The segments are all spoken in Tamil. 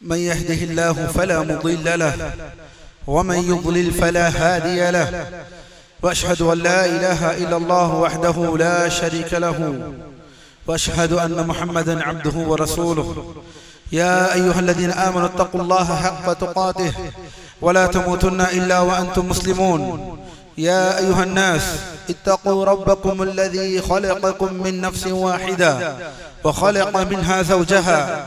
من يهده الله فلا مضل له ومن يضلل فلا هادي له وأشهد أن لا إله إلا الله وحده لا شريك له وأشهد أن محمدا عبده ورسوله. يا أيها الذين آمنوا اتقوا الله حق تقاته ولا تموتن إلا وأنتم مسلمون. يا أيها الناس اتقوا ربكم الذي خلقكم من نفس واحدة وخلق منها زوجها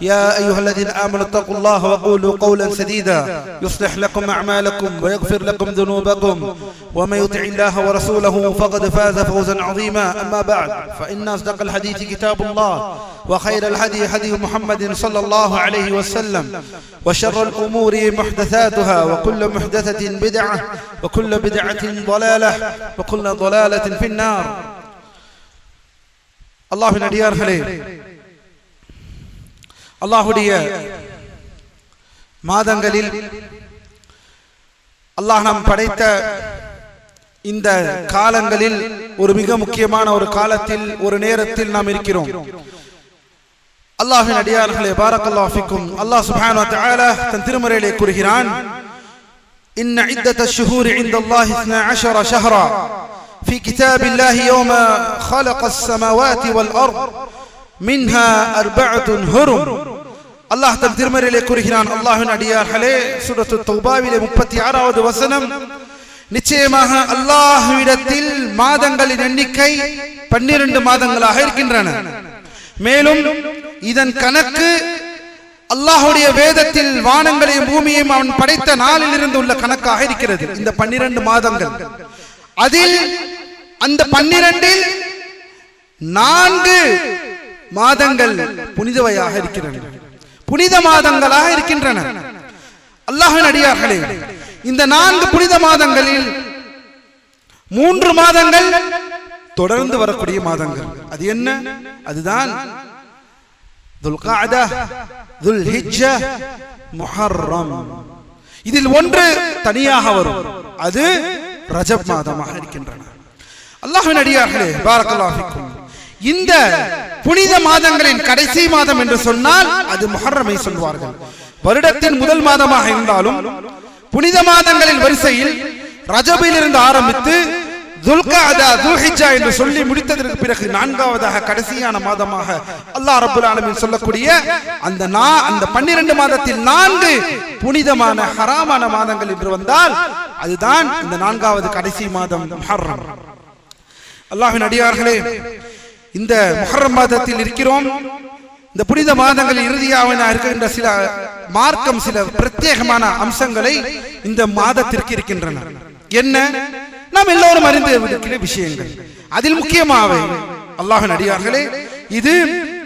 يا أيها الذين آمنوا اتقوا الله وقولوا قولا سديدا يصلح لكم أعمالكم ويغفر لكم ذنوبكم. ومن يطع الله ورسوله فقد فاز فوزا عظيما. أما بعد فإن أصدق الحديث كتاب الله وخير الحديث حديث محمد صلى الله عليه وسلم وشر الأمور محدثاتها وكل محدثة بدعة وكل بدعة ضلالة وكل ضلالة في النار. الله من أديار خليل அல்லாஹுடைய மாதங்களில் அல்லாஹ் நாம் படைத்த இந்த காலங்களில் ஒரு மிக முக்கியமான ஒரு காலத்தில் ஒரு நேரத்தில் நாம் இருக்கிறோம் அல்லாஹின் அடியார்களே பாரக்கல்லாஃபிக்கும் அல்லாஹ் சுப்ஹானஹு வ தஆலா தன் திருமறையிலே கூறுகிறான் إن عدة الشهور عند الله 12 شهرا في كتاب الله يوم خلق السماوات والأرض மின்ஹா அர்பஅத்துன் ஹுரும். அல்லாஹ் தன் திருமறையிலே கூறுகிறான் அல்லாஹின் அடியார்களே சூரத்து தௌபாவிலே 36வது வசனம் நிச்சயமாக அல்லாஹ்விடத்தில் மாதங்களின் எண்ணிக்கை 12 மாதங்களாக இருக்கின்றன. மேலும் இதன் கணக்கு அல்லாஹுடைய வேதத்தில் வானங்களையும் பூமியையும் அவன் படைத்த நாளில் இருந்து உள்ள கணக்காக இருக்கிறது. இந்த பன்னிரண்டு மாதங்கள். அதில் அந்த பன்னிரண்டில் நான்கு மாதங்கள் புனிதவையாக இருக்கின்றன. புனித மாதங்களாக இருக்கின்றன. அல்லாஹின் அடியார்களே இந்த நான்கு புனித மாதங்களில் மூன்று மாதங்கள் தொடர்ந்து வரக்கூடிய மாதங்கள். அது என்ன? அதுதான் இதில் ஒன்று தனியாக வரும். அது ரஜப் மாதமாக இருக்கின்றன. அல்லாஹின் அடியார்களே பாரக்கல்லாஹிக்கும் இந்த புனித மாதங்களின் கடைசி மாதம் என்று சொன்னால் அது முஹர்ரமை சொல்வார்கள். வருடத்தின் முதல் மாதமாக இருந்தாலும் புனித மாதங்களின் வரிசையில் ரஜபில் இருந்து ஆரம்பித்து என்று சொல்லி முடித்ததற்கு பிறகு நான்காவதாக கடைசியான மாதமாக அல்லாஹ் ரபுல் ஆலமின் சொல்லக்கூடிய அந்த அந்த பன்னிரண்டு மாதத்தில் நான்கு புனிதமான ஹராமான மாதங்கள் என்று வந்தால் அதுதான் இந்த நான்காவது கடைசி மாதம் அல்லாஹின் அடியார்களே இந்த முஹர்ரம் மாதத்தில் இருக்கிறோம். இந்த புனித மாதங்கள் இறுதியாக இருக்கின்ற சில மார்க்கம் சில பிரத்யேகமான அம்சங்களை இந்த மாதத்திற்கு இருக்கின்றன. என்ன? நாம் எல்லோரும் அறிந்து இருக்கிற விஷயங்கள். அதில் முக்கியமாக அல்லாஹின் அடியார்களே இது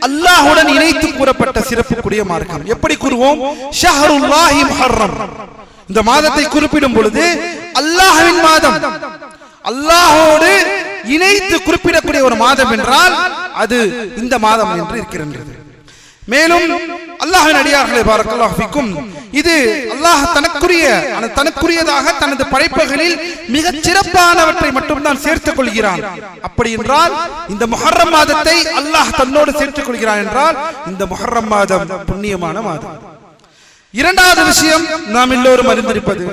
அல்லாஹுடன் இணைத்து கூறப்பட்ட சிறப்புக்குரிய மார்க்கம். எப்படி கூறுவோம்? ஷஹருல்லாஹி முஹர்ரம். இந்த மாதத்தை குறிப்பிடும் பொழுது அல்லாஹ்வின் மாதம். அல்லாஹோடு இணைத்து குறிப்பிடக்கூடிய ஒரு மாதம் என்றால் அது இந்த மாதம் என்று இருக்கின்றது. மேலும் அல்லாஹின் அடியார்களை பாரக்கல்லாஹிக்கும் இது அல்லாஹ் தனக்குரிய தனக்குரியதாக தனது படைப்புகளில் மிக சிறப்பானவற்றை மட்டும்தான் சேர்த்துக் கொள்கிறான். அப்படி என்றால் இந்த முஹர்ரம் மாதத்தை அல்லாஹ் தன்னோடு சேர்த்துக் கொள்கிறான் என்றால் இந்த முஹர்ரம் மாதம் புண்ணியமான மாதம். இரண்டாவது விஷயம் நாம் எல்லோரும் அறிந்திருப்பது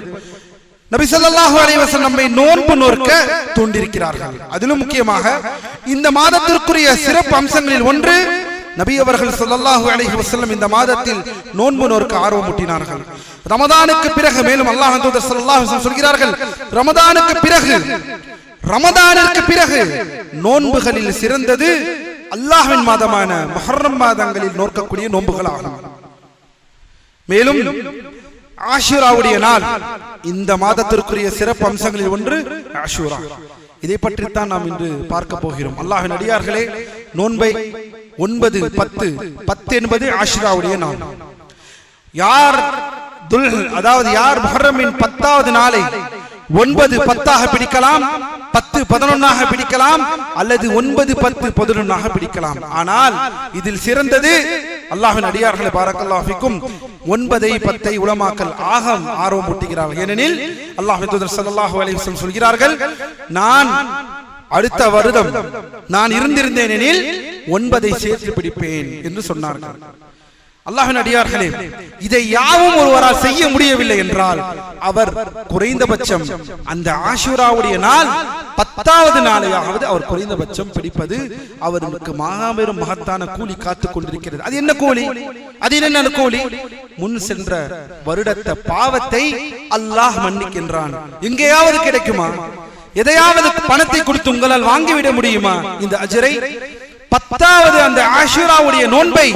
நபி ஸல்லல்லாஹு அலைஹி நம்மை நோன்பு நோர்க்க தூண்டிருக்கிறார்கள் அதிலும் முக்கியமாக இந்த மாதத்திற்குரிய சிறப்பு அம்சங்களில் ஒன்று நபி அவர்கள் சொல்லல்லாஹு அலைஹி வசல்லம் இந்த மாதத்தில் நோன்பு நோர்க்க ஆர்வமூட்டினார்கள். ரமதானுக்கு பிறகு மேலும் அல்லாஹ் தூதர் ஸல்லல்லாஹு அலைஹி சொல்கிறார்கள் ரமதானுக்கு பிறகு ரமதானிற்கு பிறகு நோன்புகளில் சிறந்தது அல்லாஹ்வின் மாதமான முஹர்ரம் மாதங்களில் நோக்கக்கூடிய நோன்புகளாகும். மேலும் ஆஷூராவுடைய நாள். இந்த மாதத்திற்குரிய சிறப்பு அம்சங்களில் ஒன்று ஆஷூரா. இதை பற்றித்தான் நாம் இன்று பார்க்க போகிறோம். அல்லாஹின் அடியார்களே நோன்பை ஒன்பது பத்து பத்து என்பது ஆஷிராவுடைய நாள். யார் துல் அதாவது யார் முஹர்ரமின் பத்தாவது நாளை ஒன்பது பத்தாக பிடிக்கலாம் பத்து பதினொன்னாக பிடிக்கலாம் அல்லது ஒன்பது பத்து பதினொன்னாக பிடிக்கலாம். ஆனால் இதில் சிறந்தது அல்லாஹின் அடியார்களை பாரக்கல்லாஹிக்கும் ஒன்பதை பத்தை உலமாக்கல் ஆகம் ஆர்வம் ஊட்டுகிறார்கள் ஏனெனில் அல்லாஹ் ஸல்லல்லாஹு அலைஹி வஸல்லம் சொல்கிறார்கள் நான் அடுத்த வருடம் நான் இருந்திருந்தேன் எனில் ஒன்பதை சேர்த்து பிடிப்பேன் என்று சொன்னார்கள். அல்லாஹின் அடியார்களே இதை யாவும் ஒருவரால் செய்ய முடியவில்லை என்றால் அவர் குறைந்தபட்சம் அந்த ஆஷுராவுடைய நாள் பத்தாவது நாளையாவது அவர் குறைந்தபட்சம் பிடிப்பது அவருக்கு மாபெரும் மகத்தான கூலி காத்துக் கொண்டிருக்கிறது. அது என்ன கூலி? அது என்ன கூலி? முன் சென்ற வருடத்த பாவத்தை அல்லாஹ் மன்னிக்கின்றான். எங்கேயாவது கிடைக்குமா? எதையாவது பணத்தை கொடுத்து உங்களால் வாங்கிவிட முடியுமா? இந்த அஜரை பத்தாவது அந்த ஆஷிராவுடைய நோன்பை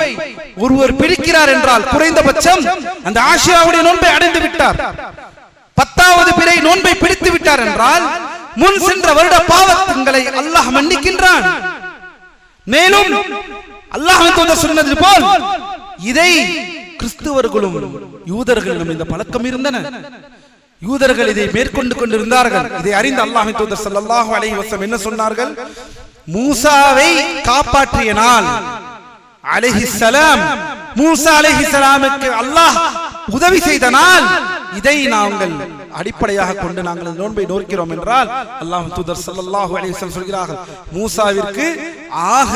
ஒருவர் பிடிக்கிறார் என்றால் குறைந்தபட்சம் அந்த ஆஷிராவுடைய நோன்பை அடைந்து விட்டார். பத்தாவது பிறை நோன்பை பிடித்து விட்டார் என்றால் முன் சென்ற வருட பாவங்களை அல்லாஹ் மன்னிக்கின்றான். மேலும் அல்லாஹ் சொன்னது போல் இதை கிறிஸ்துவர்களும் யூதர்களிடம் இந்த பழக்கம் இருந்தன. யூதர்கள் இதை மேற்கொண்டு கொண்டிருந்தார்கள். இதை அறிந்த அல்லாஹ் தூதர் ஸல்லல்லாஹு அலைஹி வஸல்லம் என்ன சொன்னார்கள்? மூசாவை காப்பாற்றிய நாள் அலைஹிஸ்ஸலாம் மூசா அலைஹிஸ்ஸலாமுக்கு அல்லாஹ் உதவி செய்த நாள் இதை நாங்கள் அடிப்படையாக கொண்டு நாங்கள் நோன்பை நோக்கிறோம் என்றால் அல்லாஹ் தூதர் சல்லாஹூ அலிசல் சொல்கிறார்கள் மூசாவிற்கு ஆக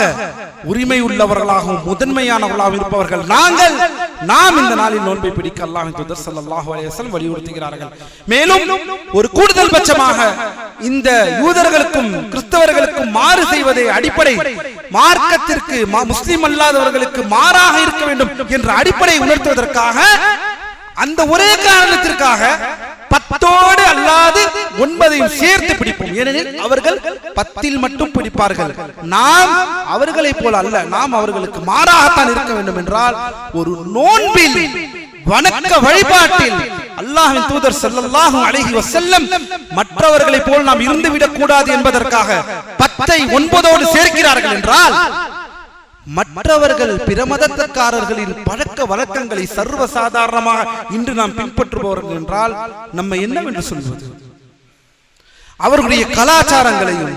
உரிமை உள்ளவர்களாகவும் முதன்மையானவர்களாகவும் இருப்பவர்கள் நாங்கள் நாம் இந்த நாளில் நோன்பை பிடிக்க அல்லாஹ் தூதர் சல்லாஹூ அலிசல் வலியுறுத்துகிறார்கள். மேலும் ஒரு கூடுதல் பட்சமாக இந்த யூதர்களுக்கும் கிறிஸ்தவர்களுக்கும் மாறு செய்வதே அடிப்படை. மார்க்கத்திற்கு மா- முஸ்லிம் அல்லாதவர்களுக்கு மாறாக இருக்க வேண்டும் என்ற அடிப்படை உணர்த்துவதற்காக அந்த ஒரே காரணத்திற்காக பத்தோடு அல்லாது ஒன்பதையும் சேர்த்து பிடிப்போம். ஏனெனில் அவர்கள் பத்தில் மட்டும் பிடிப்பார்கள். நாம் அவர்களைப் போல அல்ல. நாம் அவர்களுக்கு மாறாகத்தான் இருக்க வேண்டும் என்றால் ஒரு நோன்பில் வணக்க வழிபாட்டில் அல்லாஹ்வின் தூதர் ஸல்லல்லாஹு அலைஹி வஸல்லம் மற்றவர்களைப் போல் நாம் இருந்து விடக் கூடாது என்பதற்காக பத்தை ஒன்பதோடு சேர்க்கிறார்கள் என்றால் மற்றவர்கள் பிரமதத்தக்காரர்களின் பழக்க வழக்கங்களை சர்வசாதாரணமாக இன்று நாம் பின்பற்றுபவர்கள் என்றால் நம்ம என்னவென்று சொல்வது? அவர்களுடைய கலாச்சாரங்களையும்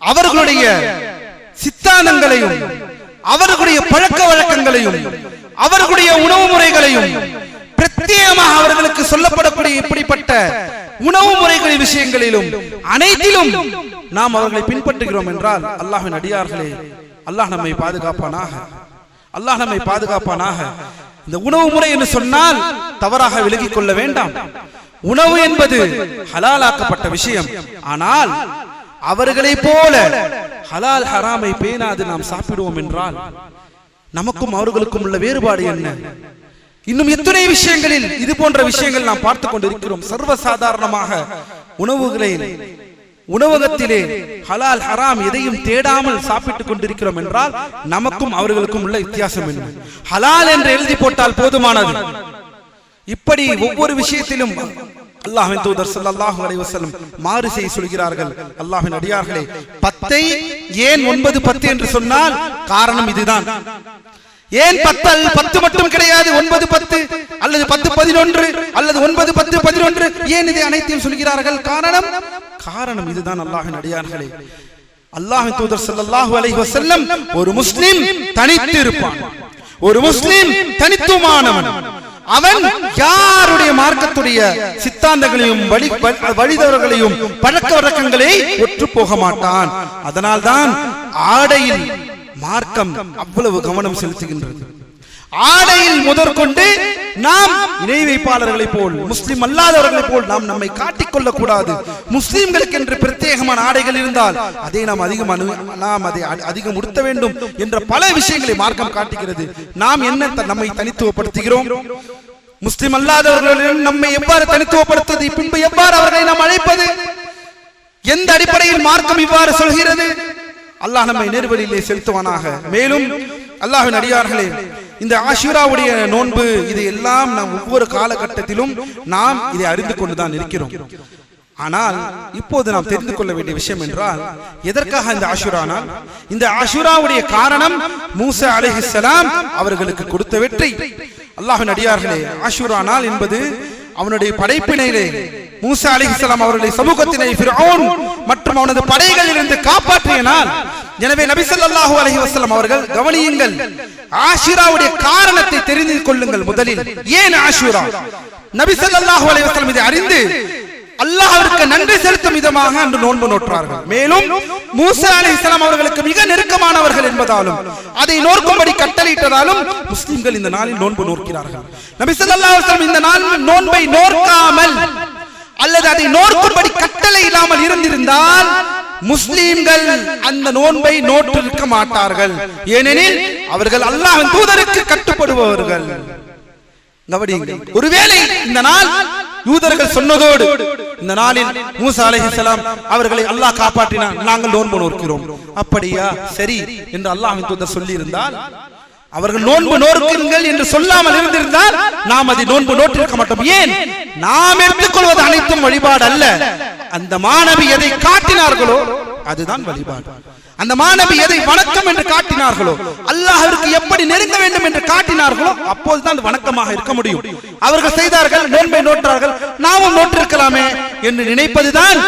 அவர்களுடைய சித்தாந்தங்களையும் அவர்களுடைய பழக்க வழக்கங்களையும் அவர்களுடைய உணவு முறைகளையும் பிரத்யேகமாக அவர்களுக்கு சொல்லப்படக்கூடிய இப்படிப்பட்ட உணவு முறைகளின் விஷயங்களிலும் அனைத்திலும் நாம் அவர்களை பின்பற்றுகிறோம் என்றால் அல்லாஹின் அடியார்களே அல்லாஹ் நம்மை பாதுகாப்பானாக. அல்லாஹ் நம்மை பாதுகாப்பானாக. இந்த உணவு முறை என்று சொன்னால் தவறாக விலகிக் கொள்ள வேண்டாம். உணவு என்பது ஹலாலாக்கப்பட்ட விஷயம். ஆனால் அவர்களைப் போல ஹலால் ஹராமை பேணாது நாம் சாப்பிடுவோம் என்றால் நமக்கும் அவர்களுக்கும் உள்ள வேறுபாடு என்ன? இன்னும் எத்தனை விஷயங்களில் இது போன்ற விஷயங்கள் நாம் பார்த்துக் கொண்டிருக்கிறோம்? சர்வசாதாரணமாக உணவுகளை உணவகத்திலே ஹலால் ஹராம் எதையும் தேடாமல் சாப்பிட்டுக் கொண்டிருக்கிறோம் என்றால் நமக்கும் அவர்களுக்கும் உள்ள வித்தியாசம் என்ன? ஹலால் என்று எழுதி போட்டால் போதுமானது. இப்படி ஒவ்வொரு விஷயத்திலும் அல்லாஹின் தூதர் ஸல்லல்லாஹு அலைஹி மாறு செய்ய சொல்கிறார்கள். அல்லாஹின் அடியார்களே பத்தை ஏன் ஒன்பது பத்து என்று சொன்னால் காரணம் இதுதான். ஏன் பத்து பத்து மட்டும் கிடையாது? ஒன்பது பத்து. அல்லது பத்து பதினொன்று. அல்லது ஒன்பது பத்து பதினொன்று. ஏன் இதை அனைத்தையும் சொல்கிறார்கள்? காரணம்? காரணம் இதுதான் அல்லாஹின் அடியார்களே. அல்லாஹின் தூதர் சல்லாஹு அலைஹி வசல்லம் ஒரு முஸ்லிம் தனித்து இருப்பான். ஒரு முஸ்லிம் தனித்துவமானவன். அவன் யாருடைய மார்க்கத்துடைய சித்தாந்தங்களையும் வழி வழிதவர்களையும் பழக்க வழக்கங்களை ஒற்று போக மாட்டான். அதனால்தான் ஆடையில் மார்க்கம் அவ்வளவு கவனம் செலுத்துகின்றது. ஆடையில் முதற்கொண்டு நாம் இணை வைப்பாளர்களைப் போல் முஸ்லிம் அல்லாதவர்களைப் போல் நாம் நம்மை காட்டிக்கொள்ளக் கூடாது முஸ்லிம்களுக்கு என்று பிரத்யேகமான ஆடைகள் இருந்தால் அதை நாம் அதிகம் அனு நாம் அதை அதிகம் உடுத்த வேண்டும் என்ற பல விஷயங்களை மார்க்கம் காட்டுகிறது. நாம் என்ன நம்மை தனித்துவப்படுத்துகிறோம்? முஸ்லிம் அல்லாதவர்களிடம் நம்மை எவ்வாறு தனித்துவப்படுத்துவது? பின்பு எவ்வாறு அவர்களை நாம் அழைப்பது? எந்த அடிப்படையில் மார்க்கம் இவ்வாறு சொல்கிறது? அல்லாஹ் நம்மை நேர்வழியிலே செலுத்துவானாக. மேலும் அல்லாஹ்வின் அடியார்களே இந்த ஆஷூராவுடைய நோன்பு இது எல்லாம் நாம் ஒவ்வொரு காலகட்டத்திலும் நாம் இதை அறிந்து கொண்டுதான் இருக்கிறோம். ஆனால் இப்போது நாம் தெரிந்து கொள்ள வேண்டிய விஷயம் என்றால் எதற்காக இந்த ஆஷுரா நாள் இந்த ஆஷுராவுடைய காரணம் மூசா அலைஹிஸ்ஸலாம் அவர்களுக்கு கொடுத்த வெற்றி. அல்லாஹ்வின் அடியார்களே ஆஷுரா நாள் என்பது அவனுடைய படைப்பினையிலே மூசா அலைஹிஸ்ஸலாம் அவருடைய சமூகத்தினை மற்றும் அவனது படைகளிலிருந்து காப்பாற்றிய நாள் எனவே நபி ஸல்லல்லாஹு அலைஹி வஸல்லம் அவர்கள் கவனியுங்கள் ஆஷுராவுடைய காரணத்தை தெரிந்து கொள்ளுங்கள் முதலில். ஏன் ஆஷுரா. நபி ஸல்லல்லாஹு அலைஹி வஸல்லம் இதை அறிந்து அல்லாஹ்விற்கு நன்றி செலுத்தும் விதமாக அன்று நோன்பு நோற்றார்கள். மேலும் மூசா அலைஹிஸ்ஸலாம் அவர்களுக்கு மிக நெருக்கமானவர்கள் என்பதாலும் அதை நோக்கும்படி கட்டளையிட்டதாலும் முஸ்லிம்கள் இந்த நாளில் நோன்பு நோக்கிறார்கள். நபி இந்த நாள் நோன்பை நோக்காமல் அல்லது அதை நோக்கும்படி கட்டளை இல்லாமல் இருந்திருந்தால் முஸ்லீம்கள் அந்த நோன்பை நோற்றிருக்க மாட்டார்கள். ஏனெனில் அவர்கள் அல்லாஹ் தூதருக்கு கட்டுப்படுபவர்கள். கவனியுங்கள் ஒருவேளை இந்த நாள் யூதர்கள் சொன்னதோடு இந்த நாளில் மூசா அலைஹிஸ்ஸலாம் அவர்களை அல்லாஹ் காப்பாற்றினான். நாங்கள் நோன்பு நோக்கிறோம். அப்படியா? சரி என்று அல்லாஹ்வின் தூதர் சொல்லி இருந்தால் அவர்கள் நோன்பு நோக்குங்கள் என்று சொல்லாமல் இருந்திருந்தால் நாம் அதை நோன்பு நோற்றிருக்க மாட்டோம். ஏன்? நாம் எடுத்துக்கொள்வது அனைத்தும் வழிபாடு அல்ல. அந்த மாணவி எதை காட்டினார்களோ அதுதான் வழிபாடு. அந்த மாணவி எதை வணக்கம் என்று காட்டினார்களோ அல்லாஹிற்கு எப்படி நெருங்க வேண்டும் என்று காட்டினார்களோ அப்போதுதான் அது வணக்கமாக இருக்க முடியும். அவர்கள் செய்தார்கள் நேர்மை நோற்றார்கள் நாமும் நோட்டிருக்கலாமே என்று நினைப்பதுதான்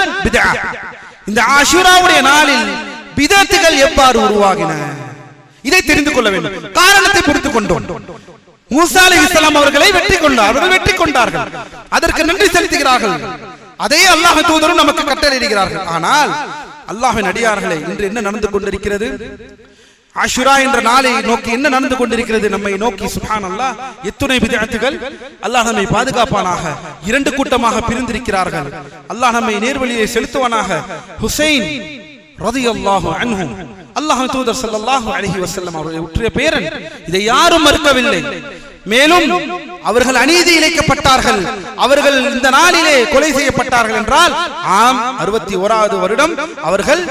இந்த ஆஷுராவுடைய நாளில் விதத்துகள் எவ்வாறு உருவாகின? இதை தெரிந்து கொள்ள வேண்டும். காரணத்தை புரிந்து கொண்டோம். மூசா இஸ்லாம் அவர்களை வெற்றி கொண்டார் அவர்கள் வெற்றி கொண்டார்கள். அதற்கு நன்றி செலுத்துகிறார்கள். அதே அல்லாஹ் தூதரும் நமக்கு கட்டளையிடுகிறார்கள். ஆனால் அல்லாஹின் அடியார்களே இன்று என்ன நடந்து கொண்டிருக்கிறது? ஆஷுரா என்ற நாளை நோக்கி என்ன நடந்து கொண்டிருக்கிறது? நம்மை நோக்கி சுஹான் அல்லாஹ் எத்துணை விதத்துகள் அல்லாஹ் நம்மை பாதுகாப்பானாக இரண்டு கூட்டமாக பிரிந்திருக்கிறார்கள். அல்லாஹ் நம்மை நேர்வழியை செலுத்துவானாக. ஹுசைன் ரதி அல்லாஹு அன்ஹும் அல்லாஹ் தூதர் சல்லாஹு அலைஹி வசல்லம் அவர்களை உற்றிய பேரன். இதை யாரும் மறுக்கவில்லை. மேலும் அவர்கள் அநீதி இழைக்கப்பட்டார்கள். அவர்கள் இந்த நாளிலே கொலை செய்யப்பட்டார்கள் என்றால் ஆம் அறுபத்தி ஓராவது வருடம் அவர்கள்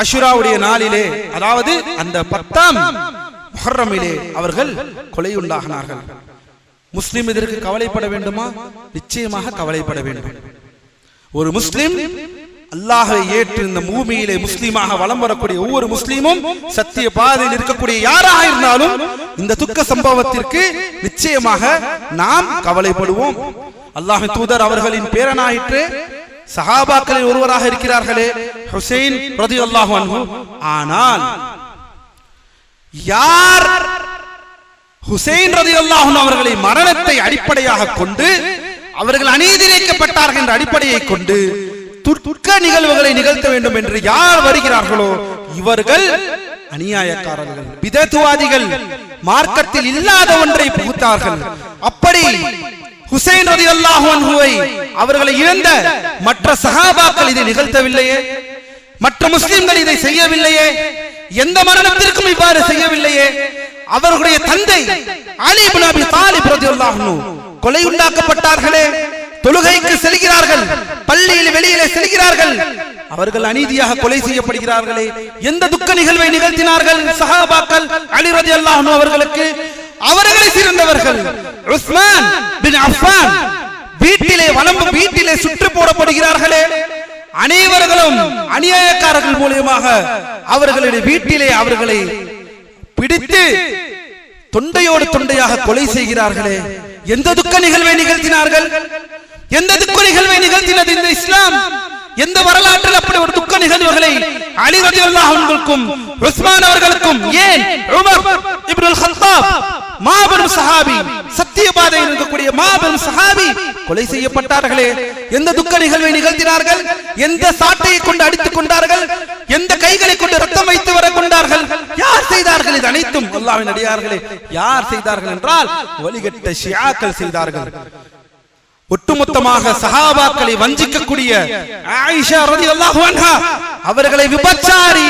அஷுராவுடைய நாளிலே அதாவது அந்த பத்தாம் முஹர்ரமிலே அவர்கள் கொலையுண்டாகினார்கள். முஸ்லிம் இதற்கு கவலைப்பட வேண்டுமா? நிச்சயமாக கவலைப்பட வேண்டும். ஒரு முஸ்லிம் அல்லாஹை ஏற்று இந்த பூமியிலே முஸ்லீமாக வலம் வரக்கூடிய ஒவ்வொரு முஸ்லீமும் சத்திய பாதையில் இருக்கக்கூடிய யாராக இருந்தாலும் இந்த துக்க சம்பவத்திற்கு நிச்சயமாக நாம் கவலைப்படுவோம். அல்லாஹ் தூதர் அவர்களின் பேரனாயிற்று சஹாபாக்களில் ஒருவராக இருக்கிறார்களே ஹுசைன் ரதி அல்லாஹு ஆனால் யார் ஹுசைன் ரதி அல்லாஹு அவர்களை மரணத்தை அடிப்படையாக கொண்டு அவர்கள் அநீதி இழைக்கப்பட்டார்கள் என்ற அடிப்படையை கொண்டு துர்க்க நிகழ்வுகளை நிகழ்த்த வேண்டும் என்று யார் வருகிறார்களோ இவர்கள் அநியாயக்காரர்கள் விதத்துவாதிகள் மார்க்கத்தில் இல்லாத ஒன்றை புகுத்தார்கள். அப்படி ஹுசைன் ரதி அல்லாஹுவை அவர்களை இழந்த மற்ற சகாபாக்கள் இதை நிகழ்த்தவில்லையே? மற்ற முஸ்லிம்கள் இதை செய்யவில்லையே? எந்த மரணத்திற்கும் இவ்வாறு செய்யவில்லையே? அவர்களுடைய தந்தை அலி இப்னு அபி தாலிப் ரலியல்லாஹு கொலை உண்டாக்கப்பட்டார்களே? தொழுகைக்கு செல்கிறார்கள் பள்ளியில் வெளியிலே செல்கிறார்கள். அவர்கள் அநீதியாக கொலை செய்யப்படுகிறார்களே. எந்த துக்க நிகழ்வை நிகழ்த்தினார்கள்? சஹாபாக்கள் அலி ரலியல்லாஹு அவர்களுக்கு. அவர்களை சிறந்தவர்கள் உஸ்மான் பின் அஃபான். வீட்டிலே வளம்பு வீட்டிலே சுற்று போடப்படுகிறார்களே. அனைவர்களும் அநியாயக்காரர்கள் மூலியமாக அவர்களுடைய வீட்டிலே அவர்களை பிடித்து தொண்டையோடு தொண்டையாக கொலை செய்கிறார்களே. எந்த துக்க நிகழ்வை நிகழ்த்தினார்கள்? எந்த துக்க நிகழ்வை நிகழ்த்தினது இந்த இஸ்லாம்? எந்த வரலாற்றில் அப்படி ஒரு துக்க நிகழ்வுகளை அலி ரலியல்லாஹு அன்ஹுக்கும் உஸ்மான் அவர்களுக்கும் ஏன் உமர் இப்னுல் கத்தாப் மாபெரும் சஹாபி சத்திய பாதையில் இருக்கக்கூடிய மாபெரும் சஹாபி கொலை செய்யப்பட்டார்களே? எந்த துக்க நிகழ்வை நிகழ்த்தினார்கள்? எந்த சாட்டையை கொண்டு அடித்துக் கொண்டார்கள்? எந்த கைகளை கொண்டு ரத்தம் வைத்து வர கொண்டார்கள்? யார் செய்தார்கள் இது அனைத்தும்? அல்லாவின் அடியார்களே யார் செய்தார்கள் என்றால் வழிகட்ட ஷியாக்கள் செய்தார்கள். ஒட்டுமொத்தமாக சஹாபாக்களை வஞ்சிக்கக்கூடிய ஆயிஷா ரலியல்லாஹு அன்ஹா அவர்களை விபச்சாரி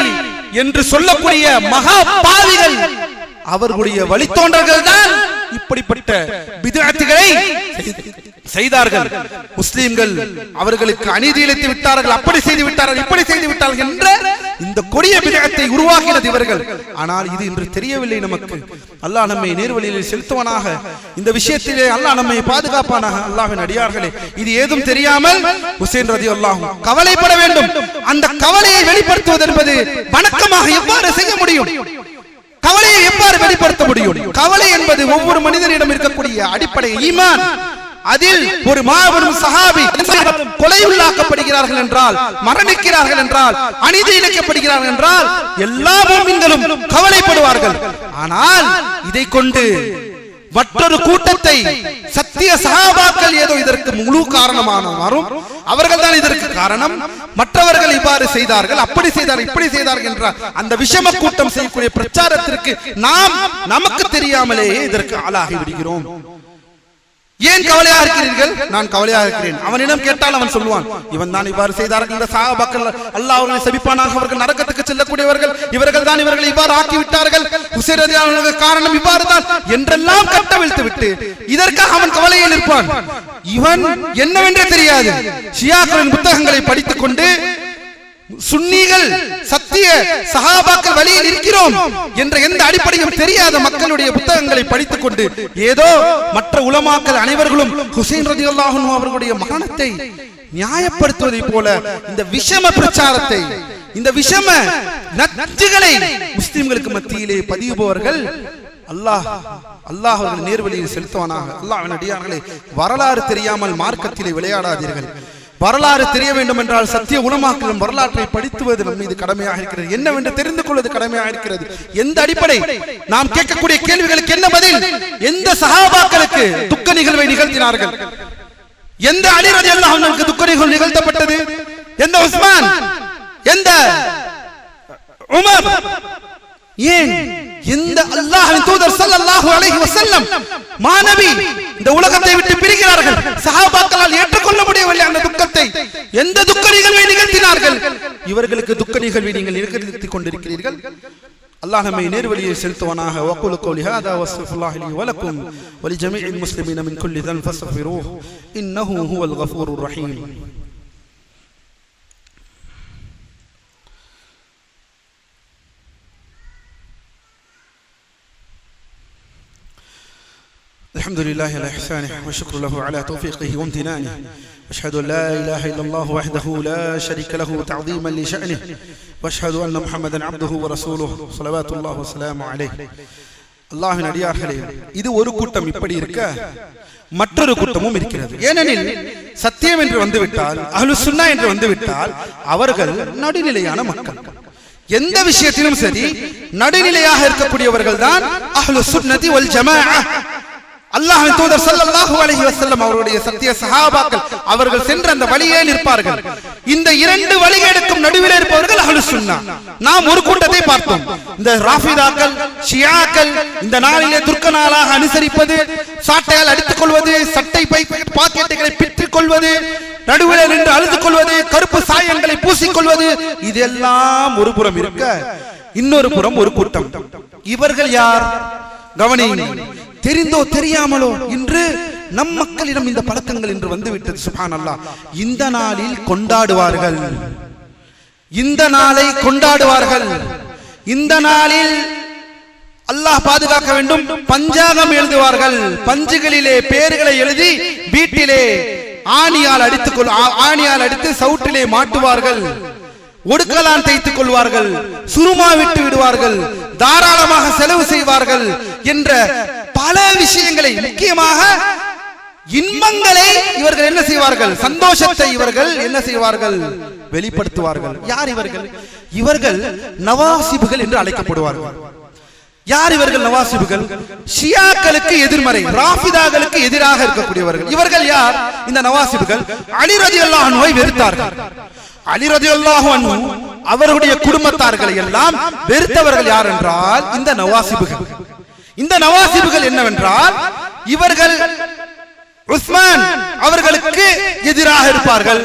என்று சொல்லக்கூடிய மகா பாவிகள் அவர்களுடைய வழித்தோன்றர்கள் தான் இப்படிப்பட்ட பிதஅத்துகளை செய்தார்கள். முஸ்லீம்கள் அவர்களுக்கு அநீதி இழைத்து விட்டார்கள் அப்படி செய்து விட்டார்கள் இப்படி செய்து விட்டார்கள் என்ற இந்த கொடிய விதத்தை உருவாக்கினது இவர்கள். ஆனால் இது இன்று தெரியவில்லை நமக்கு. அல்லாஹ் நம்மை நேர்வழியில் செலுத்துவனாக. இந்த விஷயத்திலே அல்லாஹ் நம்மை பாதுகாப்பானாக. அல்லாஹின் அடியார்களே இது ஏதும் தெரியாமல் ஹுசேன் ரதி அல்லாஹும் கவலைப்பட வேண்டும். அந்த கவலையை வெளிப்படுத்துவது என்பது வணக்கமாக எவ்வாறு செய்ய முடியும்? கவலையை எவ்வாறு வெளிப்படுத்த முடியும்? கவலை என்பது ஒவ்வொரு மனிதனிடம் இருக்கக்கூடிய அடிப்படை ஈமான். அதில் ஒரு மாபெரும் சஹாபி கொலை உள்ளாக்கப்படுகிறார்கள் என்றால் மரணிக்கிறார்கள் என்றால் அநீதி இழைக்கப்படுகிறார்கள் என்றால் எல்லா மூமின்களும் கவலைப்படுவார்கள். ஆனால் இதை கொண்டு மற்றொரு கூட்டத்தை சத்திய சகாபாக்கள் ஏதோ இதற்கு முழு காரணமான வரும். அவர்கள் தான் இதற்கு காரணம். மற்றவர்கள் இவ்வாறு செய்தார்கள் அப்படி செய்தார்கள் இப்படி செய்தார்கள் என்ற அந்த விஷம கூட்டம் செய்யக்கூடிய பிரச்சாரத்திற்கு நாம் நமக்கு தெரியாமலேயே இதற்கு ஆளாகி விடுகிறோம் ஏன் கவலையா இருக்கிறீர்கள்? நான் கவலையா இருக்கிறேன். அவனிடம் கேட்டால் அவன் சொல்லுவான் இவன் தான் இவ்வாறு செய்தார்கள் இந்த சாபாக்கள் அல்லாஹ் அவர்களை செபிப்பானாக அவர்கள் நரகத்துக்கு செல்லக்கூடியவர்கள். இவர்கள் தான் இவர்களை இவ்வாறு ஆக்கி விட்டார்கள் உசிரதியாளர்களுக்கு காரணம் இவ்வாறு தான் என்றெல்லாம் கட்டவிழ்த்து விட்டு இதற்காக அவன் கவலையில் இருப்பான் இவன் என்னவென்றே தெரியாது. ஷியாக்களின் புத்தகங்களை படித்துக் கொண்டு சுன்னிகள் சத்திய சகாபாக்கள் வழியில் இருக்கிறோம் என்ற எந்த அடிப்படையும் தெரியாத மக்களுடைய புத்தகங்களை படித்துக் கொண்டு ஏதோ மற்ற உலமாக்கள் அனைவர்களும் ஹுசைன் ரதி அவர்களுடைய மரணத்தை நியாயப்படுத்துவதை போல இந்த விஷம பிரச்சாரத்தை இந்த விஷம நச்சுகளை முஸ்லிம்களுக்கு மத்தியிலே பதிவுபவர்கள் அல்லாஹ் அல்லாஹ் அவர்கள் நேர்வழியில் செலுத்துவானாக. அல்லாஹ் அடியார்களே வரலாறு தெரியாமல் மார்க்கத்திலே விளையாடாதீர்கள். வரலாறு தெரிய வேண்டும் என்றால் சத்திய குணமாக்கலும் வரலாற்றை படித்துவது நம் மீது கடமையாக இருக்கிறது. என்னவென்று தெரிந்து கொள்வது கடமையாக இருக்கிறது. எந்த அடிப்படை? நாம் கேட்கக்கூடிய கேள்விகளுக்கு என்ன பதில்? எந்த சகாபாக்களுக்கு துக்க நிகழ்வை நிகழ்த்தினார்கள்? எந்த அலிரதி அல்லாஹ் துக்க நிகழ்வு நிகழ்த்தப்பட்டது? எந்த உஸ்மான்? எந்த உமர்? ஏன் இந்த அல்லாஹ்வின் தூதர் ஸல்லல்லாஹு அலைஹி வஸல்லம் மானவி இந்த உலகத்தை விட்டு பிரிகிறார்கள். சஹாபாக்களால் ஏற்றுக்கொள்ள முடியவில்லை அந்த துக்கத்தை. எந்த துக்க நிகழ்வை நிகழ்த்தினார்கள்? இவர்களுக்கு துக்க நிகழ்வை நீங்கள் நிகழ்த்திக் கொண்டிருக்கிறீர்கள். அல்லாஹ் நம்மை நேர்வழியை செலுத்துவனாக. வக்குலு கோலி ஹாதா வஸ்ஃபுல்லாஹி லி வலக்கும். வலி ஜமீஇல் முஸ்லிமீன மின் குல்லி தன் ஃபஸ்ஃபிரூஹ் இன்னஹு ஹுவல் கஃபூருர் ரஹீம். الحمد لله على إحسانه وشكر له على توفيقه وامتنانه أشهد أن لا إله إلا الله وحده لا شريك له تعظيما لشأنه وأشهد أن محمدا عبده ورسوله صلوات الله وسلامه عليه அல்லாஹின் அடியார்களே இது ஒரு கூட்டம் இப்படி இருக்க மற்றொரு கூட்டமும் இருக்கிறது. ஏனெனில் சத்தியம் என்று வந்துவிட்டால் அலுசுன்னா என்று வந்துவிட்டால் அவர்கள் நடுநிலையான மக்கள். எந்த விஷயத்திலும் சரி நடுநிலையாக இருக்கக்கூடியவர்கள் தான் அஹ்லு சுன்னதி ஒல் ஜமா அல்லாஹின் தூதர் ஸல்லல்லாஹு அலைஹி வஸல்லம் அவருடைய சத்திய சஹாபாக்கள் அவர்கள் சென்ற அந்த வழியே நிற்பார்கள். இந்த இரண்டு வழிகளுக்கும் நடுவில் இருப்பவர்கள் அஹ்லு சுன்னா. நாம் ஒரு கூட்டத்தை பார்த்தோம். இந்த ராஃபிதாக்கள் ஷியாக்கள் இந்த நாளிலே துர்க்க நாளாக அனுசரிப்பது சாட்டையால் அடித்துக் கொள்வது சட்டை பை பாக்கெட்டுகளை பிற்றுக் கொள்வது நடுவில் நின்று அழுது கொள்வது கருப்பு சாயங்களை பூசிக்கொள்வது இதெல்லாம் ஒரு புறம் இருக்க. இன்னொரு புறம் ஒரு கூட்டம். இவர்கள் யார்? கவனியுங்கள். தெரிந்தோ தெரியாமலோ இன்று நம் மக்களிடம் இந்த பழக்கங்கள் என்று வந்துவிட்டது சுபான் அல்லா இந்த நாளில் கொண்டாடுவார்கள். இந்த நாளை கொண்டாடுவார்கள். இந்த நாளில் அல்லாஹ் பாதுகாக்க வேண்டும். பஞ்சாகம் எழுதுவார்கள். பஞ்சுகளிலே பேர்களை எழுதி வீட்டிலே ஆணியால் அடித்துக் கொள் ஆ- ஆணியால் அடித்து சவுட்டிலே மாட்டுவார்கள். ஒடுக்கலான் தைத்துக் கொள்வார்கள். சுருமா விட்டு விடுவார்கள். தாராளமாக செலவு செய்வார்கள் என்ற பல விஷயங்களை முக்கியமாக இன்பங்களை இவர்கள் என்ன செய்வார்கள்? சந்தோஷத்தை இவர்கள் என்ன செய்வார்கள்? வெளிப்படுத்துவார்கள். யார் இவர்கள்? இவர்கள் நவாசிபுகள் என்று அழைக்கப்படுவார்கள். யார் இவர்கள் நவாசிபுகள் ஷியாக்களுக்கு எதிர்மறை ராஃபிதாக்களுக்கு எதிராக இருக்கக்கூடியவர்கள். இவர்கள் யார்? இந்த நவாசிபுகள் அலி ரலியல்லாஹு வெறுத்தார்கள். அலி ரலியல்லாஹு அன்ஹு அவர்களுடைய குடும்பத்தார்களை எல்லாம் வெறுத்தவர்கள் யார் என்றால் இந்த நவாசிபுகள் இந்த நவாசிபுகள் என்னவென்றால் இவர்கள் உஸ்மான் அவர்களுக்கு எதிராக இருப்பார்கள்.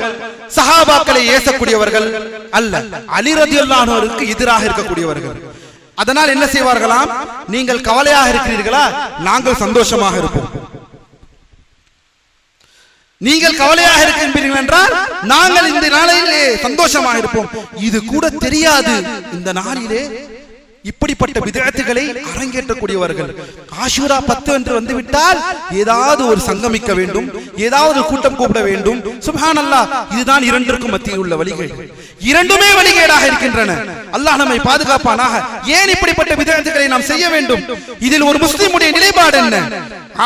சஹாபாக்களை ஏசக்கூடியவர்கள் அல்ல. அலிரதியுல்லானோருக்கு எதிராக இருக்கக்கூடியவர்கள். அதனால் என்ன செய்வார்களாம்? நீங்கள் கவலையாக இருக்கிறீர்களா? நாங்கள் சந்தோஷமாக இருப்போம். நீங்கள் கவலையாக இருக்கின்றீர்கள் என்றால் நாங்கள் இந்த நாளிலே சந்தோஷமாக இருப்போம். இது கூட தெரியாது. இந்த நாளிலே இப்படிப்பட்ட விதத்துகளை அரங்கேற்றக்கூடியவர்கள். ஆஷூரா பத்து என்று வந்துவிட்டால் ஏதாவது ஒரு சங்கமிக்க வேண்டும் ஏதாவது கூட்டம் கூப்பிட வேண்டும். சுபான் அல்லாஹ் இதுதான் இரண்டிற்கும் மத்தியில் உள்ள வழிகள். இரண்டுமே வழிகேடாக இருக்கின்றன. அல்லாஹ் நம்மை பாதுகாப்பானாக. ஏன் இப்படிப்பட்ட விதத்துகளை நாம் செய்ய வேண்டும்? இதில் ஒரு முஸ்லிமுடைய நிலைப்பாடு என்ன?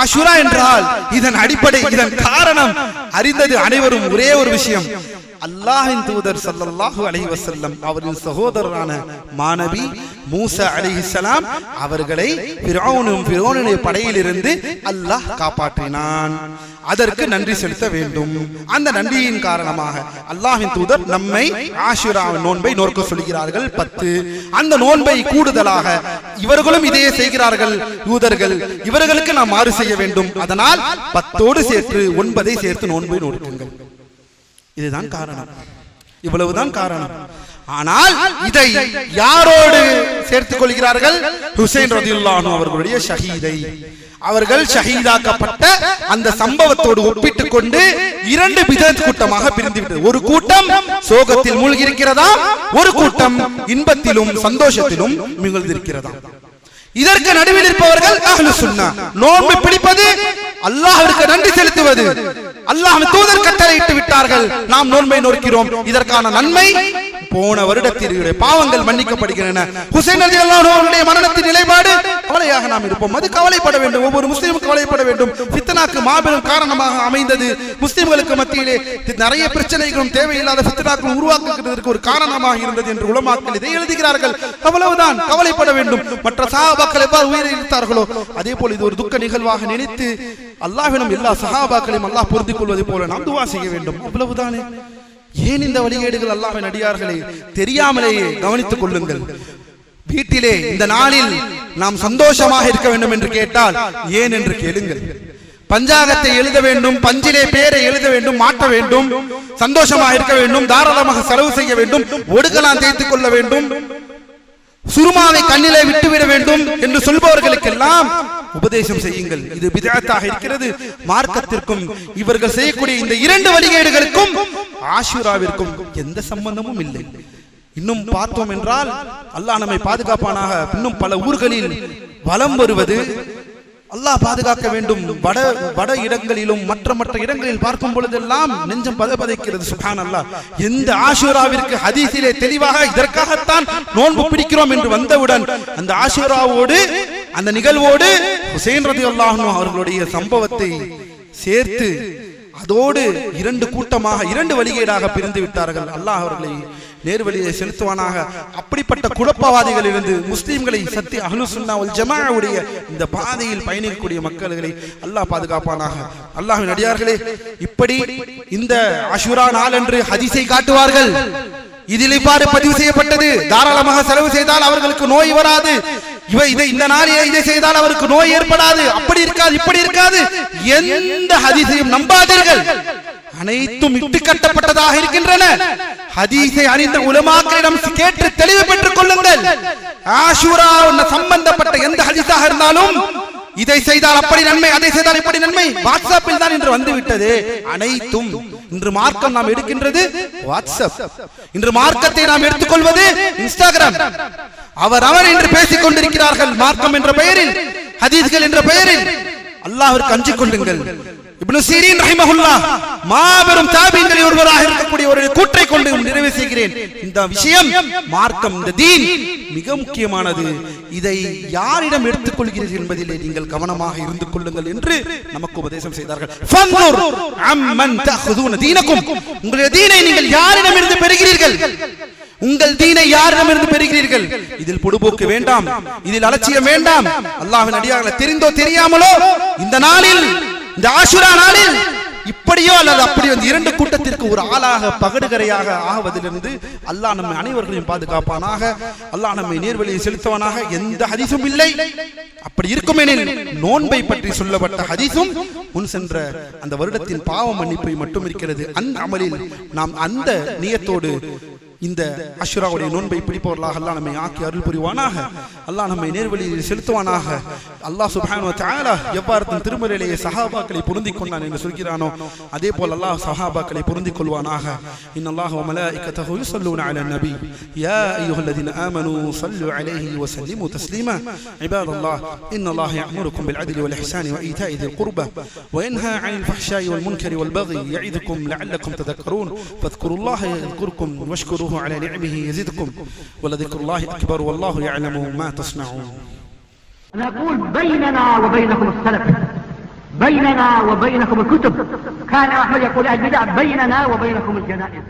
ஆஷுரா என்றால் இதன் அடிப்படை இதன் காரணம் அறிந்தது அனைவரும் ஒரே ஒரு விஷயம். அல்லாஹின் தூதர் ஸல்லல்லாஹு அலி வசல்லம் அவரின் சகோதரரான மாணவி மூசா அலைஹிஸ்ஸலாம் அவர்களை ஃபிரௌனும் ஃபிரௌனுடைய படையிலிருந்து அல்லாஹ் காப்பாற்றினான். அதற்கு நன்றி செலுத்த வேண்டும். அந்த நன்றியின் காரணமாக அல்லாஹின் தூதர் நம்மை ஆஷுரா நோன்பை நோக்க சொல்கிறார்கள். பத்து. அந்த நோன்பை கூடுதலாக இவர்களும் இதையே செய்கிறார்கள். யூதர்கள் இவர்களுக்கு நாம் மாறு செய்ய வேண்டும். அதனால் பத்தோடு சேர்த்து ஒன்பதை சேர்த்து நோன்பை நோக்குங்கள். இதுதான் காரணம். இவ்வளவுதான் காரணம். ஆனால் இதை யாரோடு சேர்த்துக் கொள்கிறார்கள் ஹுசைன் ரதியுல்லாஹு அவர்களுடைய ஷஹீதை. அவர்கள் ஷஹீதாக்கப்பட்ட அந்த சம்பவத்தோடு ஒப்பிட்டுக் கொண்டு இரண்டு பிதத் கூட்டமாக பிரிந்து விட்டது ஒரு கூட்டம் சோகத்தில் மூழ்கி இருக்கிறதா ஒரு கூட்டம் இன்பத்திலும் சந்தோஷத்திலும் மிகுந்திருக்கிறதா? இதற்கு நடுவில் இருப்பவர்கள் நோன்பு பிடிப்பது அல்லாஹ்விற்கு நன்றி செலுத்துவது. அல்லாஹ் தூதர் கட்டளையிட்டு விட்டார்கள். நாம் நோன்பை நோக்கிறோம். இதற்கான நன்மை போன வருடத்தில் பாவங்கள் மன்னிக்கப்படுகின்றன. ஹுசைன் அலி அவர்களுடைய மரணத்தின் நிலைப்பாடு கவலையாக நாம் இருப்போம். அது கவலைப்பட வேண்டும். ஒவ்வொரு முஸ்லீமும் கவலைப்பட வேண்டும். ஃபித்னாக்கு மாபெரும் காரணமாக அமைந்தது. முஸ்லிம்களுக்கு மத்தியிலே நிறைய பிரச்சனைகளும் தேவையில்லாத ஃபித்னாக்களும் உருவாக்குவதற்கு ஒரு காரணமாக இருந்தது என்று உலமாக்கள் இதை எழுதுகிறார்கள். அவ்வளவுதான். கவலைப்பட வேண்டும். மற்ற சஹாபாக்கள் எவ்வாறு உயிரை இழுத்தார்களோ அதே போல இது ஒரு துக்க நிகழ்வாக நினைத்து அல்லாஹ்விடம் எல்லா சகாபாக்களையும் அல்லாஹ் பொருந்திக் கொள்வது போல நாம் துவா செய்ய வேண்டும். அவ்வளவுதானே? ஏன் இந்த வழிகேடுகள் அல்லாமல் நடிகார்களை தெரியாமலேயே கவனித்துக் கொள்ளுங்கள். வீட்டிலே இந்த நாளில் நாம் சந்தோஷமாக இருக்க வேண்டும் என்று கேட்டால் ஏன் என்று கேளுங்கள். பஞ்சாகத்தை எழுத வேண்டும் பஞ்சிலே பேரை எழுத வேண்டும் மாற்ற வேண்டும் சந்தோஷமாக இருக்க வேண்டும் தாராளமாக செலவு செய்ய வேண்டும் ஒடுக்கலாம் தேய்த்துக் கொள்ள வேண்டும் சுருமாவை கண்ணிலே விட்டுவிட வேண்டும் என்று சொல்பவர்களுக்கெல்லாம் உபதேசம் செய்யுங்கள். இது பிதாத்தாக இருக்கிறது. மார்க்கத்திற்கும் இவர்கள் செய்யக்கூடிய இந்த இரண்டு வழிகேடுகளுக்கும் ஆஷுராவிற்கும் எந்த சம்பந்தமும் இல்லை. இன்னும் பார்த்தோம் என்றால் அல்லாஹ் நம்மை பாதுகாப்பானாக. இன்னும் பல ஊர்களில் வலம் வருவது அல்லாஹ் பாதுகாக்க வேண்டும். வட வட இடங்களிலும் மற்ற மற்ற இடங்களில் பார்க்கும் பொழுதெல்லாம் நெஞ்சம் பதபதைக்கிறது சுகான் அல்லாஹ் எந்த ஆஷுராவிற்கு ஹதீஸிலே தெளிவாக இதற்காகத்தான் நோன்பு பிடிக்கிறோம் என்று வந்தவுடன் அந்த ஆஷுராவோடு அந்த நிகழ்வோடு ஹுசேன் ரதி அவர்களுடைய சம்பவத்தை சேர்த்து அதோடு இரண்டு கூட்டமாக இரண்டு வழிகேடாக பிரிந்து விட்டார்கள். அல்லாஹ் அவர்களை நேர்வழியை செலுத்துவானாக. அப்படிப்பட்ட குழப்பவாதிகள் இருந்து முஸ்லீம்களை சத்தி அஹ்லு சுன்னா ஜமாவுடைய இந்த பாதையில் பயணிக்கக்கூடிய மக்களை அல்லாஹ் பாதுகாப்பானாக. அல்லாஹின் அடியார்களே இப்படி இந்த அஷுரா நாள் என்று ஹதிசை காட்டுவார்கள். இதில் இவ்வாறு பதிவு செய்யப்பட்டது. தாராளமாக செலவு செய்தால் அவர்களுக்கு நோய் வராது. இவை இதை இந்த நாளிலே இதை செய்தால் அவருக்கு நோய் ஏற்படாது. அப்படி இருக்காது இப்படி இருக்காது. எந்த ஹதிசையும் நம்பாதீர்கள். அனைத்தும் இட்டு கட்டப்பட்டதாக இருக்கின்றன. ஹதீஸை அறிந்த உலமாக்களிடம் கேட்டு தெளிவு பெற்றுக் கொள்ளுங்கள். ஆஷூரா சம்பந்தப்பட்ட எந்த ஹதீஸாக இருந்தாலும் இதை செய்தால் அப்படி நன்மை அதை செய்தால் இப்படி நன்மை. வாட்ஸ்அப்பில் தான் இன்று வந்துவிட்டது. அனைத்தும் இன்று மார்க்கம் நாம் எடுக்கின்றது வாட்ஸ்அப். இன்று மார்க்கத்தை நாம் எடுத்துக்கொள்வது இன்ஸ்டாகிராம். அவர் அவர் என்று பேசிக் கொண்டிருக்கிறார்கள் மார்க்கம் என்ற பெயரில் ஹதீஸ்கள் என்ற பெயரில். அல்லாஹ்விற்கு அஞ்சு கொள்ளுங்கள். இப்னு சீரின் ரஹிமஹுல்லா மாபெரும் தாபீன்களில் ஒருவராக இருக்கக்கூடிய ஒரு கூற்றை கொண்டு நிறைவு செய்கிறேன். இந்த விஷயம் மார்க்கம் இந்த தீன் மிக முக்கியமானது. இதை யாரிடம் எடுத்துக் கொள்கிறீர்கள் என்பதிலே நீங்கள் கவனமாக இருந்து கொள்ளுங்கள் என்று நமக்கு உபதேசம் செய்தார்கள். உங்களுடைய தீனை நீங்கள் யாரிடமிருந்து பெறுகிறீர்கள்? உங்கள் தீனை யாரிடமிருந்து பெறுகிறீர்கள்? இதில் பொடுபோக்கு வேண்டாம். இதில் அலட்சியம் வேண்டாம். அல்லாஹின் அடியார்களை தெரிந்தோ தெரியாமலோ இந்த நாளில் இந்த ஆசுரா நாளில் இப்படியோ அல்லது அப்படியோ அந்த இரண்டு கூட்டத்திற்கு ஒரு ஆளாக பகடுகரையாக ஆவதிலிருந்து அல்லாஹ் நம்மை அனைவர்களையும் பாதுகாப்பானாக அல்லாஹ் நம்மை நேர்வழியை செலுத்துவானாக. எந்த ஹதீசும் இல்லை. அப்படி இருக்குமெனில் நோன்பை பற்றி சொல்லப்பட்ட ஹதீசும் முன் சென்ற அந்த வருடத்தின் பாவ மன்னிப்பை மட்டும் இருக்கிறது. அந்த அமலில் நாம் அந்த நியத்தோடு இந்த அஷ்ராவுடைய நோன்பை பிடிப்பவர்களாக அல்லாஹ் நம்மை ஆக்கி அருள் புரிவானாக அல்லாஹ் நம்மை நேர்வழியில் செலுத்துவானாக அல்லாஹ் சுப்ஹானஹு வ தஆலா எவ்வாறு தன் திருமறையிலேயே சஹாபாக்களை பொருந்திக் கொண்டான் என்று சொல்கிறானோ அதே போல் அல்லாஹ் சஹாபாக்களை பொருந்திக் கொள்வானாக இன்னல்லாஹு வ மலாயிகத்தஹு யுஸல்லூன அலன் நபி யா அய்யுஹல்லதீன ஆமனூ ஸல்லு அலைஹி வ சல்லிமு தஸ்லீமா இபாதல்லாஹ் இன்னல்லாஹ يأمركم بالعدل والإحسان وإيتاء ذي القربى وينهى عن الفحشاء والمنكر والبغي يعظكم لعلكم تذكرون فاذكروا الله يذكركم واشكروه على نعمه يزدكم ولذكر الله أكبر والله يعلم ما تصنعون. نقول بيننا وبينكم السلف بيننا وبينكم الكتب. كان أحمد يقول البدع بيننا وبينكم الجنائز.